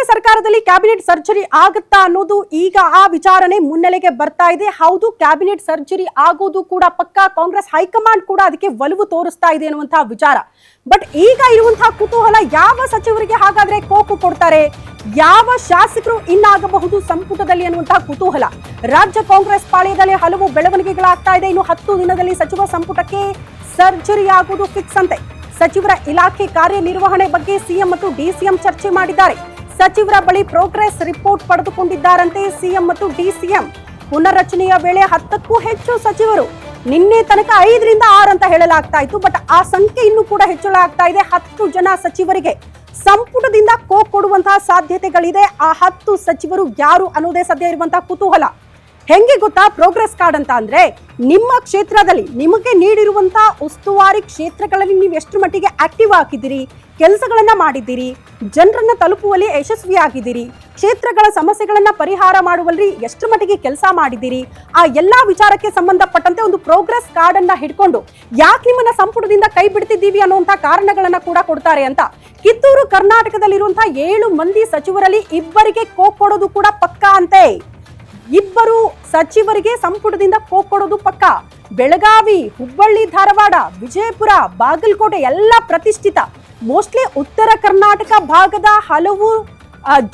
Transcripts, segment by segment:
ಕಾಂಗ್ರೆಸ್ ಸರ್ಕಾರದಲ್ಲಿ cabinet surgery ಆಗುತ್ತಾ ಅನ್ನೋದು ಈಗ ಆ ವಿಚಾರಣೆ ಮುನ್ನೆಲೆಗೆ ಬರ್ತಾ ಇದೆ. ಹೌದು, ಕ್ಯಾಬಿನೆಟ್ ಸರ್ಜರಿ ಆಗೋದು ಕೂಡ ಪಕ್ಕಾ. ಕಾಂಗ್ರೆಸ್, ಹೈಕಮಾಂಡ್ ಕೂಡ ಅದಕ್ಕೆ ಒಲವು ತೋರಿಸ್ತಾ ಇದೆ ಅನ್ನುವಂತಹ ವಿಚಾರ. ಬಟ್ ಈಗ ಇರುವಂತಹ ಕುತೂಹಲ ಯಾವ ಸಚಿವರಿಗೆ ಹಾಗಾದ್ರೆ ಕೋಪು ಕೊಡ್ತಾರೆ? ಯಾವ ಶಾಸಕರು ಇನ್ನಾಗಬಹುದು ಸಂಪುಟದಲ್ಲಿ ಅನ್ನುವಂತಹ ಕುತೂಹಲ. ರಾಜ್ಯ ಕಾಂಗ್ರೆಸ್ ಪಾಳ್ಯದಲ್ಲಿ ಹಲವು ಬೆಳವಣಿಗೆಗಳಾಗ್ತಾ ಇದೆ. ಇನ್ನು ಹತ್ತು ದಿನದಲ್ಲಿ ಸಚಿವ ಸಂಪುಟಕ್ಕೆ ಸರ್ಜರಿ ಆಗುವುದು ಫಿಕ್ಸ್ ಅಂತೆ. ಸಚಿವರ ಇಲಾಖೆ ಕಾರ್ಯನಿರ್ವಹಣೆ ಬಗ್ಗೆ ಸಿಎಂ ಮತ್ತು ಡಿಸಿಎಂ ಚರ್ಚೆ ಮಾಡಿದ್ದಾರೆ. ಸಚಿವರ ಬಳಿ ಪ್ರೋಗ್ರೆಸ್ ರಿಪೋರ್ಟ್ ಪಡೆದುಕೊಂಡಿದ್ದಾರಂತೆ ಸಿಎಂ ಮತ್ತು ಡಿಸಿಎಂ. ಪುನರ್ರಚನೆಯ ವೇಳೆ ಹತ್ತಕ್ಕೂ ಹೆಚ್ಚು ಸಚಿವರು ನಿನ್ನೆ ತನಕ ಐದರಿಂದ ಆರು ಅಂತ ಹೇಳಲಾಗ್ತಾ ಇತ್ತು, ಬಟ್ ಆ ಸಂಖ್ಯೆ ಇನ್ನೂ ಕೂಡ ಹೆಚ್ಚಳ ಆಗ್ತಾ ಇದೆ. ಹತ್ತು ಜನ ಸಚಿವರಿಗೆ ಸಂಪುಟದಿಂದ ಕೋ ಕೊಡುವಂತಹ ಸಾಧ್ಯತೆಗಳಿದೆ. ಆ ಹತ್ತು ಸಚಿವರು ಯಾರು ಅನ್ನೋದೇ ಸದ್ಯ ಇರುವಂತಹ ಕುತೂಹಲ. ಹೆಂಗೆ ಗೊತ್ತಾ? ಪ್ರೋಗ್ರೆಸ್ ಕಾರ್ಡ್ ಅಂತ ಅಂದ್ರೆ ನಿಮ್ಮ ಕ್ಷೇತ್ರದಲ್ಲಿ ನಿಮಗೆ ನೀಡಿರುವಂತಹ ಉಸ್ತುವಾರಿ ಕ್ಷೇತ್ರಗಳಲ್ಲಿ ನೀವು ಎಷ್ಟು ಮಟ್ಟಿಗೆ ಆಕ್ಟಿವ್ ಆಗಿದ್ದೀರಿ? ಕೆಲಸಗಳನ್ನ ಮಾಡಿದ್ದೀರಿ. ಜನರನ್ನ ತಲುಪುವಲ್ಲಿ ಯಶಸ್ವಿಯಾಗಿದ್ದೀರಿ. ಕ್ಷೇತ್ರಗಳ ಸಮಸ್ಯೆಗಳನ್ನ ಪರಿಹಾರ ಮಾಡುವಲ್ಲಿ ಎಷ್ಟು ಮಟ್ಟಿಗೆ ಕೆಲಸ ಮಾಡಿದ್ದೀರಿ. ಆ ಎಲ್ಲಾ ವಿಚಾರಕ್ಕೆ ಸಂಬಂಧಪಟ್ಟಂತೆ ಒಂದು ಪ್ರೋಗ್ರೆಸ್ ಕಾರ್ಡ್ ಅನ್ನ ಹಿಡ್ಕೊಂಡು ಯಾಕೆ ನಿಮ್ಮನ್ನ ಸಂಪುಟದಿಂದ ಕೈ ಬಿಡ್ತಿದ್ದೀವಿ ಅನ್ನುವಂತ ಕಾರಣಗಳನ್ನ ಕೂಡ ಕೊಡ್ತಾರೆ ಅಂತ. ಕಿತ್ತೂರು ಕರ್ನಾಟಕದಲ್ಲಿರುವಂತಹ ಏಳು ಮಂದಿ ಸಚಿವರಲ್ಲಿ ಇಬ್ಬರಿಗೆ ಕೋಕ್ ಕೊಡೋದು ಕೂಡ ಪಕ್ಕಾ ಅಂತೆ. ಇಬ್ಬರು ಸಚಿವರಿಗೆ ಸಂಪುಟದಿಂದ ಕೋಕ್ ಕೊಡೋದು ಪಕ್ಕ. ಬೆಳಗಾವಿ, ಹುಬ್ಬಳ್ಳಿ, ಧಾರವಾಡ, ವಿಜಯಪುರ, ಬಾಗಲಕೋಟೆ ಎಲ್ಲ ಪ್ರತಿಷ್ಠಿತ. ಮೋಸ್ಟ್ಲಿ ಉತ್ತರ ಕರ್ನಾಟಕ ಭಾಗದ ಹಲವು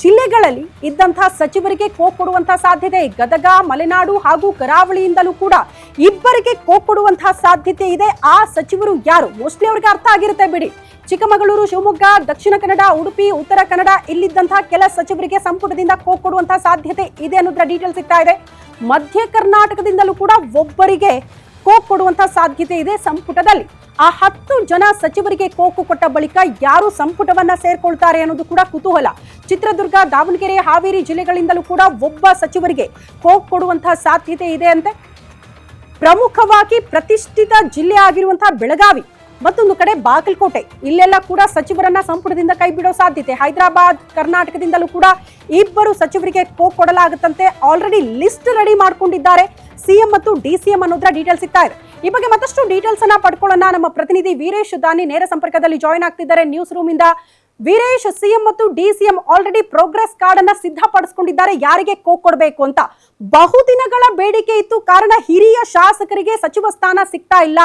ಜಿಲ್ಲೆಗಳಲ್ಲಿ ಇದ್ದಂತಹ ಸಚಿವರಿಗೆ ಕೋ ಕೊಡುವಂತಹ ಸಾಧ್ಯತೆ, ಗದಗ, ಮಲೆನಾಡು ಹಾಗೂ ಕರಾವಳಿಯಿಂದಲೂ ಕೂಡ ಇಬ್ಬರಿಗೆ ಕೋ ಕೊಡುವಂತಹ ಸಾಧ್ಯತೆ ಇದೆ. ಆ ಸಚಿವರು ಯಾರು? ಮೋಸ್ಟ್ಲಿ ಅವರಿಗೆ ಅರ್ಥ ಆಗಿರುತ್ತೆ ಬಿಡಿ. ಚಿಕ್ಕಮಗಳೂರು, ಶಿವಮೊಗ್ಗ, ದಕ್ಷಿಣ ಕನ್ನಡ, ಉಡುಪಿ, ಉತ್ತರ ಕನ್ನಡ ಇಲ್ಲಿದ್ದಂತಹ ಕೆಲ ಸಚಿವರಿಗೆ ಸಂಪುಟದಿಂದ ಕೋ ಕೊಡುವಂತಹ ಸಾಧ್ಯತೆ ಇದೆ ಅನ್ನೋದ್ರ ಡೀಟೇಲ್ ಸಿಗ್ತಾ ಇದೆ. ಮಧ್ಯ ಕರ್ನಾಟಕದಿಂದಲೂ ಕೂಡ ಒಬ್ಬರಿಗೆ ಕೋಕ್ ಕೊಡುವಂತಹ ಸಾಧ್ಯತೆ ಇದೆ ಸಂಪುಟದಲ್ಲಿ. ಆ ಹತ್ತು ಜನ ಸಚಿವರಿಗೆ ಕೋಕು ಕೊಟ್ಟ ಬಳಿಕ ಯಾರು ಸಂಪುಟವನ್ನ ಸೇರ್ಕೊಳ್ತಾರೆ ಅನ್ನೋದು ಕೂಡ ಕುತೂಹಲ. ಚಿತ್ರದುರ್ಗ, ದಾವಣಗೆರೆ, ಹಾವೇರಿ ಜಿಲ್ಲೆಗಳಿಂದಲೂ ಕೂಡ ಒಬ್ಬ ಸಚಿವರಿಗೆ ಕೋಕ್ ಕೊಡುವಂತಹ ಸಾಧ್ಯತೆ ಇದೆ ಅಂತೆ. ಪ್ರಮುಖವಾಗಿ ಪ್ರತಿಷ್ಠಿತ ಜಿಲ್ಲೆ ಆಗಿರುವಂತಹ ಬೆಳಗಾವಿ. ಮತ್ತೊಂದು ಕಡೆ ಬಾಗಲಕೋಟೆ. ಇಲ್ಲೆಲ್ಲ ಕೂಡ ಸಚಿವರನ್ನ ಸಂಪುಟದಿಂದ ಕೈ ಬಿಡೋ ಸಾಧ್ಯತೆ. ಹೈದರಾಬಾದ್, ಕರ್ನಾಟಕದಿಂದಲೂ ಕೂಡ ಇಬ್ಬರು ಸಚಿವರಿಗೆ ಕೋಕ್ ಕೊಡಲಾಗುತ್ತಂತೆ. ಆಲ್ರೆಡಿ ಲಿಸ್ಟ್ ರೆಡಿ ಮಾಡ್ಕೊಂಡಿದ್ದಾರೆ. ಸಿಎಂ ಮತ್ತು ಡಿಸಿಎಂ ಅನ್ನೋದ್ರ ಡೀಟೇಲ್ಸ್ ಸಿಗ್ತಾ ಇದೆ. ಈ ಬಗ್ಗೆ ಮತ್ತಷ್ಟು ಡೀಟೇಲ್ಸ್ ಅನ್ನ ಪಡ್ಕೊಳ್ಳೋಣ. ನಮ್ಮ ಪ್ರತಿನಿಧಿ ವೀರೇಶ್ ದಾನಿ ನೇರ ಸಂಪರ್ಕದಲ್ಲಿ ಜಾಯಿನ್ ಆಗ್ತಿದ್ದಾರೆ. ನ್ಯೂಸ್ ರೂಮ್ ಇಂದ ವೀರೇಶ್, ಸಿಎಂ ಮತ್ತು ಡಿಸಿಎಂ ಆಲ್ರೆಡಿ ಪ್ರೋಗ್ರೆಸ್ ಕಾರ್ಡ್ ಅನ್ನ ಸಿದ್ಧಪಡಿಸಿಕೊಂಡಿದ್ದಾರೆ. ಯಾರಿಗೆ ಕೋ ಕೊಡಬೇಕು ಅಂತ? ಬಹುದಿನಗಳ ಬೇಡಿಕೆ ಇತ್ತು. ಕಾರಣ ಹಿರಿಯ ಶಾಸಕರಿಗೆ ಸಚಿವ ಸ್ಥಾನ ಸಿಗ್ತಾ ಇಲ್ಲ.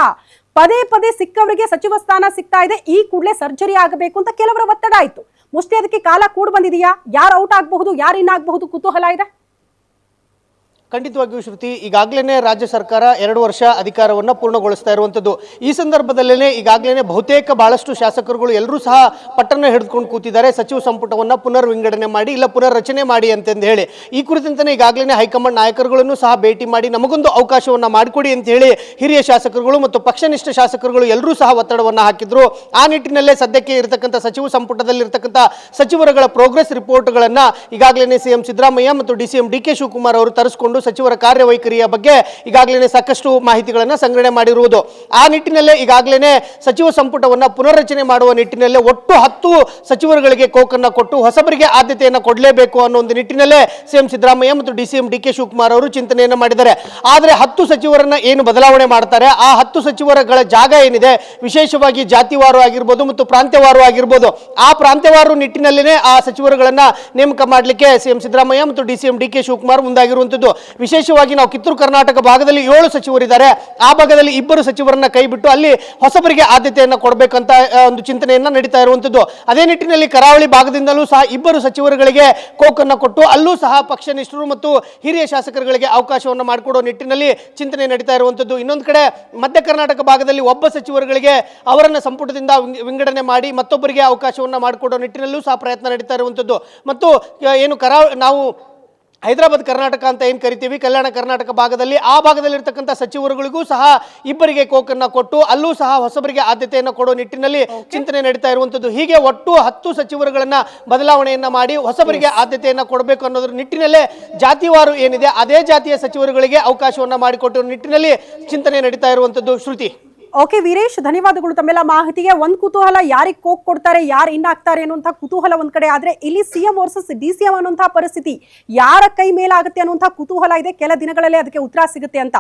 ಪದೇ ಪದೇ ಸಿಕ್ಕವರಿಗೆ ಸಚಿವ ಸ್ಥಾನ ಸಿಗ್ತಾ ಇದೆ. ಈ ಕೂಡಲೇ ಸರ್ಜರಿ ಆಗಬೇಕು ಅಂತ ಕೆಲವರ ಒತ್ತಡ ಆಯಿತು ಮುಷ್ಟಿ ಅದಕ್ಕೆ ಕಾಲ ಕೂಡ ಬಂದಿದೆಯಾ? ಯಾರು ಔಟ್ ಆಗಬಹುದು? ಯಾರು ಇನ್ ಆಗಬಹುದು? ಕುತೂಹಲ ಇದೆ? ಖಂಡಿತವಾಗಿಯೂ ಶ್ರುತಿ ಈಗಾಗಲೇ ರಾಜ್ಯ ಸರ್ಕಾರ ಎರಡು ವರ್ಷ ಅಧಿಕಾರವನ್ನು ಪೂರ್ಣಗೊಳಿಸ್ತಾ ಇರುವಂಥದ್ದು. ಈ ಸಂದರ್ಭದಲ್ಲೇ ಈಗಾಗಲೇ ಬಹುತೇಕ ಬಹಳಷ್ಟು ಶಾಸಕರುಗಳು ಎಲ್ಲರೂ ಸಹ ಪಟ್ಟಣ ಹಿಡಿದುಕೊಂಡು ಕೂತಿದ್ದಾರೆ. ಸಚಿವ ಸಂಪುಟವನ್ನು ಪುನರ್ ವಿಂಗಡಣೆ ಮಾಡಿ, ಇಲ್ಲ ಪುನರ್ ರಚನೆ ಮಾಡಿ ಅಂತಂದು ಹೇಳಿ. ಈ ಕುರಿತಂತೆ ಈಗಾಗಲೇ ಹೈಕಮಾಂಡ್ ನಾಯಕರುಗಳನ್ನು ಸಹ ಭೇಟಿ ಮಾಡಿ ನಮಗೊಂದು ಅವಕಾಶವನ್ನು ಮಾಡಿಕೊಡಿ ಅಂತ ಹೇಳಿ ಹಿರಿಯ ಶಾಸಕರುಗಳು ಮತ್ತು ಪಕ್ಷನಿಷ್ಠ ಶಾಸಕರುಗಳು ಎಲ್ಲರೂ ಸಹ ಒತ್ತಡವನ್ನು ಹಾಕಿದ್ರು. ಆ ನಿಟ್ಟಿನಲ್ಲೇ ಸದ್ಯಕ್ಕೆ ಇರತಕ್ಕಂಥ ಸಚಿವ ಸಂಪುಟದಲ್ಲಿ ಇರತಕ್ಕಂಥ ಸಚಿವರುಗಳ ಪ್ರೋಗ್ರೆಸ್ ರಿಪೋರ್ಟ್ಗಳನ್ನು ಈಗಾಗಲೇ ಸಿಎಂ ಸಿದ್ದರಾಮಯ್ಯ ಮತ್ತು D C M D K Shivakumar ಅವರು ತರಿಸಿಕೊಂಡು ಸಚಿವರ ಕಾರ್ಯವೈಖರಿಯ ಬಗ್ಗೆ ಈಗಾಗಲೇ ಸಾಕಷ್ಟು ಮಾಹಿತಿಗಳನ್ನು ಸಂಗ್ರಹಣೆ ಮಾಡಿರುವುದು. ಆ ನಿಟ್ಟಿನಲ್ಲೇ ಈಗಾಗಲೇ ಸಚಿವ ಸಂಪುಟವನ್ನು ಪುನರ್ರಚನೆ ಮಾಡುವ ನಿಟ್ಟಿನಲ್ಲೇ ಒಟ್ಟು ಹತ್ತು ಸಚಿವರುಗಳಿಗೆ ಕೋಕನ್ನು ಕೊಟ್ಟು ಹೊಸಬರಿಗೆ ಆದ್ಯತೆಯನ್ನು ಕೊಡಲೇಬೇಕು ಅನ್ನೋ ಒಂದು ನಿಟ್ಟಿನಲ್ಲೇ ಸಿಎಂ ಸಿದ್ದರಾಮಯ್ಯ ಮತ್ತು D CM D K Shivakumar ಅವರು ಚಿಂತನೆಯನ್ನು ಮಾಡಿದ್ದಾರೆ. ಆದರೆ ಹತ್ತು ಸಚಿವರನ್ನ ಏನು ಬದಲಾವಣೆ ಮಾಡ್ತಾರೆ? ಆ ಹತ್ತು ಸಚಿವರುಗಳ ಜಾಗ ಏನಿದೆ? ವಿಶೇಷವಾಗಿ ಜಾತಿವಾರು ಆಗಿರ್ಬೋದು ಮತ್ತು ಪ್ರಾಂತ್ಯವಾರು ಆಗಿರ್ಬೋದು. ಆ ಪ್ರಾಂತ್ಯವಾರು ನಿಟ್ಟಿನಲ್ಲೇ ಆ ಸಚಿವರುಗಳನ್ನ ನೇಮಕ ಮಾಡಲಿಕ್ಕೆ ಸಿಎಂ ಸಿದ್ದರಾಮಯ್ಯ ಮತ್ತು D CM D K Shivakumar ಮುಂದಾಗಿರುವಂಥದ್ದು. ವಿಶೇಷವಾಗಿ ನಾವು ಕಿತ್ತೂರು ಕರ್ನಾಟಕ ಭಾಗದಲ್ಲಿ ಏಳು ಸಚಿವರಿದ್ದಾರೆ. ಆ ಭಾಗದಲ್ಲಿ ಇಬ್ಬರು ಸಚಿವರನ್ನ ಕೈ ಬಿಟ್ಟು ಅಲ್ಲಿ ಹೊಸಬರಿಗೆ ಆದ್ಯತೆಯನ್ನು ಕೊಡಬೇಕಂತ ಒಂದು ಚಿಂತನೆಯನ್ನ ನಡೀತಾ ಇರುವಂಥದ್ದು ಅದೇ ನಿಟ್ಟಿನಲ್ಲಿ ಕರಾವಳಿ ಭಾಗದಿಂದಲೂ ಸಹ ಇಬ್ಬರು ಸಚಿವರುಗಳಿಗೆ ಕೋಕನ್ನು ಕೊಟ್ಟು ಅಲ್ಲೂ ಸಹ ಪಕ್ಷ ನಿಷ್ಠರು ಮತ್ತು ಹಿರಿಯ ಶಾಸಕರುಗಳಿಗೆ ಅವಕಾಶವನ್ನು ಮಾಡಿಕೊಡೋ ನಿಟ್ಟಿನಲ್ಲಿ ಚಿಂತನೆ ನಡೀತಾ ಇರುವಂಥದ್ದು ಇನ್ನೊಂದು ಕಡೆ ಮಧ್ಯ ಕರ್ನಾಟಕ ಭಾಗದಲ್ಲಿ ಒಬ್ಬ ಸಚಿವರುಗಳಿಗೆ ಅವರನ್ನ ಸಂಪುಟದಿಂದ ವಿಂಗ- ವಿಂಗಡಣೆ ಮಾಡಿ ಮತ್ತೊಬ್ಬರಿಗೆ ಅವಕಾಶವನ್ನು ಮಾಡಿಕೊಡೋ ನಿಟ್ಟಿನಲ್ಲೂ ಸಹ ಪ್ರಯತ್ನ ನಡೀತಾ ಇರುವಂಥದ್ದು ಮತ್ತು ಏನು ಕರಾ, ನಾವು ಹೈದರಾಬಾದ್ ಕರ್ನಾಟಕ ಅಂತ ಏನು ಕರಿತೀವಿ? ಕಲ್ಯಾಣ ಕರ್ನಾಟಕ ಭಾಗದಲ್ಲಿ ಆ ಭಾಗದಲ್ಲಿರ್ತಕ್ಕಂಥ ಸಚಿವರುಗಳಿಗೂ ಸಹ ಇಬ್ಬರಿಗೆ ಕೋಕನ್ನ ಕೊಟ್ಟು ಅಲ್ಲೂ ಸಹ ಹೊಸಬರಿಗೆ ಆದ್ಯತೆಯನ್ನು ಕೊಡೋ ನಿಟ್ಟಿನಲ್ಲಿ ಚಿಂತನೆ ನಡೀತಾ ಇರುವಂಥದ್ದು. ಹೀಗೆ ಒಟ್ಟು ಹತ್ತು ಸಚಿವರುಗಳನ್ನು ಬದಲಾವಣೆಯನ್ನ ಮಾಡಿ ಹೊಸಬರಿಗೆ ಆದ್ಯತೆಯನ್ನು ಕೊಡಬೇಕು ಅನ್ನೋದ್ರ ನಿಟ್ಟಿನಲ್ಲೇ ಜಾತಿವಾರು ಏನಿದೆ ಅದೇ ಜಾತಿಯ ಸಚಿವರುಗಳಿಗೆ ಅವಕಾಶವನ್ನು ಮಾಡಿಕೊಟ್ಟಿರೋ ನಿಟ್ಟಿನಲ್ಲಿ ಚಿಂತನೆ ನಡೀತಾ ಇರುವಂಥದ್ದು. ಶ್ರುತಿ. ಓಕೆ ವೀರೇಶ್, ಧನ್ಯವಾದಗಳು ತಮ್ಮೆಲ್ಲ ಮಾಹಿತಿಗೆ. ಒಂದು ಕುತೂಹಲ, ಯಾರಿಗೆ ಕೋಕ್ ಕೊಡ್ತಾರೆ, ಯಾರು ಇನ್ ಆಗ್ತಾರೆ ಅನ್ನುವಂಥ ಕುತೂಹಲ ಒಂದ್ ಕಡೆ ಆದ್ರೆ ಇಲ್ಲಿ CM versus D C M ಅನ್ನುವಂತಹ ಪರಿಸ್ಥಿತಿ ಯಾರ ಕೈ ಮೇಲಾಗುತ್ತೆ ಅನ್ನುವಂಥ ಕುತೂಹಲ ಇದೆ. ಕೆಲ ದಿನಗಳಲ್ಲಿ ಅದಕ್ಕೆ ಉತ್ತರ ಸಿಗುತ್ತೆ ಅಂತ.